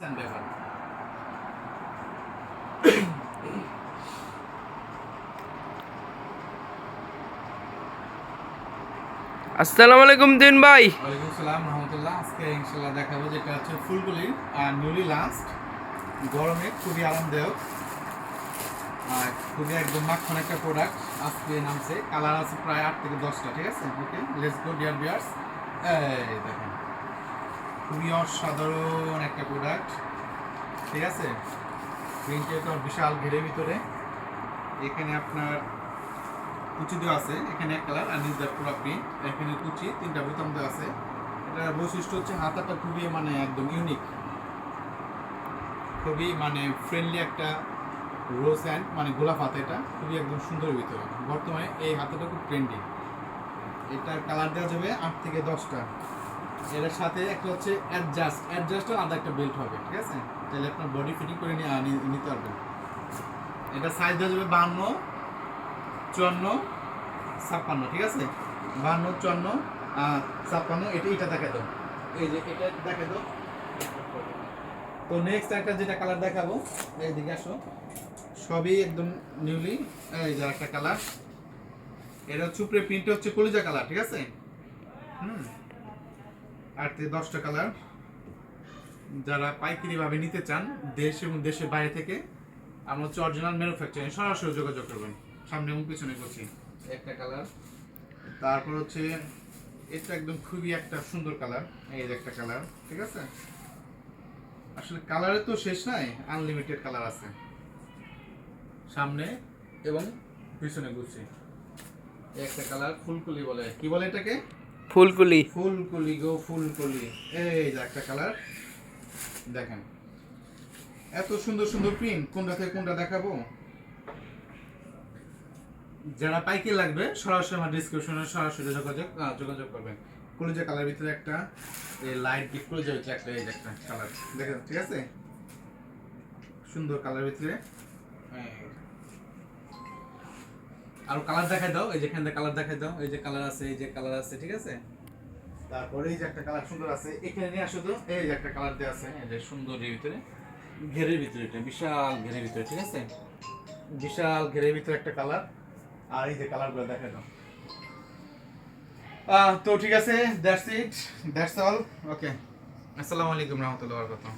ব্যাপার আসসালামু আলাইকুম দিন ভাই। ওয়ালাইকুম সালাম রহমতুল্লাহ। আজকে ইনশাল্লাহ দেখাবো যেটা হচ্ছে আর নিউলি লাস্ট। গরমে খুবই আরামদায়ক। আর খুবই একদম মাখন একটা প্রোডাক্ট আজকে নামছে। কালার আছে প্রায় আট থেকে দশটা ঠিক আছে? ওকে লেটস গো ডিয়ার বিয়ার্স এই দেখেন। খুবই অসাধারণ একটা প্রোডাক্ট ঠিক আছে? প্রিন্টের তো বিশাল ঘেরের ভিতরে। এখানে আপনার কুচি দেওয়া আছে, এখানে এক কালার আর নিচে পুরো প্রিন্ট এখানে কুচি, তিনটা বোতাম দেওয়া আছে। এটার বৈশিষ্ট্য হচ্ছে হাতাটা খুবই মানে একদম ইউনিক খুবই মানে ফ্রেন্ডলি একটা রোজ অ্যান্ড মানে গোলাপ হাতা এটা। খুবই একদম সুন্দর ভিতরে। বর্তমানে এই হাতাটা খুব ট্রেন্ডি এটার কালার দেওয়া যাবে আট থেকে দশটা। এটার সাথে একটা হচ্ছে অ্যাডজাস্ট অ্যাডজাস্টও আলাদা একটা বেল্ট হবে, ঠিক আছে? তাহলে আপনার বডি ফিটিং করে নিয়ে, আনি- নিতে পারবেন। এটা সাইজ দেওয়া যাবে বান্ন, চুয়ান্ন, ছাপ্পান্ন, ঠিক আছে? বান্ন, চুয়ান্ন ছাপ্পান্ন, এটা এটা দেখা দাও। এই যে, এটা দেখা দাও। তো নেক্সট একটা যেটা কালার দেখাবো, এইদিকে আসো। সবই একদম নিউলি এই যে একটা কালার এটা চুপড়ে প্রিন্ট হচ্ছে কলিজা কালার ঠিক আছে? হুম। আট থেকে দশটা কালার যারা পাইকারি ভাবে নিতে চান, দেশ এবং দেশের বাইরে থেকে, আমরা হচ্ছে অরিজিনাল ম্যানুফ্যাকচারিং সরাসরি যোগাযোগ করবেন। সামনে এবং পিছনে করছি একটা কালার। তারপর হচ্ছে, এটা একদম খুবই একটা সুন্দর কালার, এই একটা কালার, ঠিক আছে? আসলে কালারে তো শেষ নাই আনলিমিটেড কালার আছে। সামনে এবং পিছনে গুছি একটা কালার ফুলকুলি বলে, কি বলে এটাকে? ফুলকুলি। ফুলকলি গো, ফুলকলি। এই যে একটা কালার। দেখেন। এত সুন্দর সুন্দর প্রিন্ট কোনটা থেকে কোনটা দেখাবো? যারা পাইকে লাগবে, সরাসরি আমার ডিসক্রিপশনে সরাসরি যোগাযোগ যোগাযোগ করবেন। কলিজা কালার ভিতরে একটা, এই লাইট ডিপ কলিজা ভিতরে একটা এই একটা কালার দেখেন, ঠিক আছে? সুন্দর কালার ভিতরে। আরও কালার দেখাই দাও এই যে এখানে কালার দেখাই দাও এই যে কালার আছে এই যে কালার আছে ঠিক আছে? তারপরে এই যে একটা কালার সুন্দর আছে এখানে নিয়ে আসো তো এই যে একটা কালার দেওয়া আছে এই যে সুন্দর এর ভিতরে ঘেরের ভিতরে এটা বিশাল ঘেরের ভিতরে ঠিক আছে? বিশাল ঘেরের ভিতরে একটা কালার আর এই যে কালারগুলো দেখা দাও। আহ, তো ঠিক আছে that's it that's all okay আসসালামু আলাইকুম রহমতুল্লাহ বরকাতুহ।